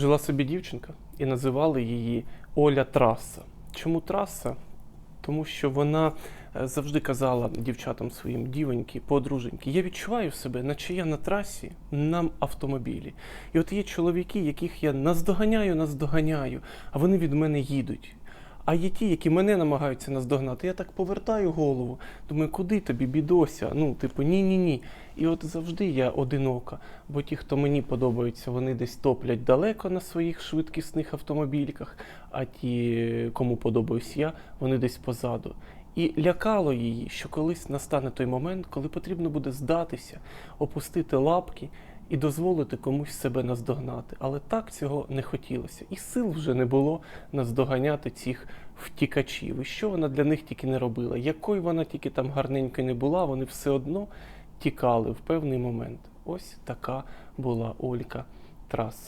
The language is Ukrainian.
Жила собі дівчинка і називали її Оля Траса. Чому траса? Тому що вона е, завжди казала дівчатам своїм дівоньки, подруженьки, я відчуваю себе, наче я на трасі на автомобілі. І от є чоловіки, яких я наздоганяю, наздоганяю, а вони від мене їдуть. А є ті, які мене намагаються наздогнати. Я так повертаю голову, думаю, куди тобі, бідося? Ну, типу, ні, ні, ні. І от завжди я одинока. Бо ті, хто мені подобаються, вони десь топлять далеко на своїх швидкісних автомобільках, а ті, кому подобаюсь я, вони десь позаду. І лякало її, що колись настане той момент, коли потрібно буде здатися, опустити лапки і дозволити комусь себе наздогнати. Але так цього не хотілося. І сил вже не було наздоганяти цих втікачів. І що вона для них тільки не робила? Якою вона тільки там гарненько не була, вони все одно тікали в певний момент. Ось така була Олька Траса.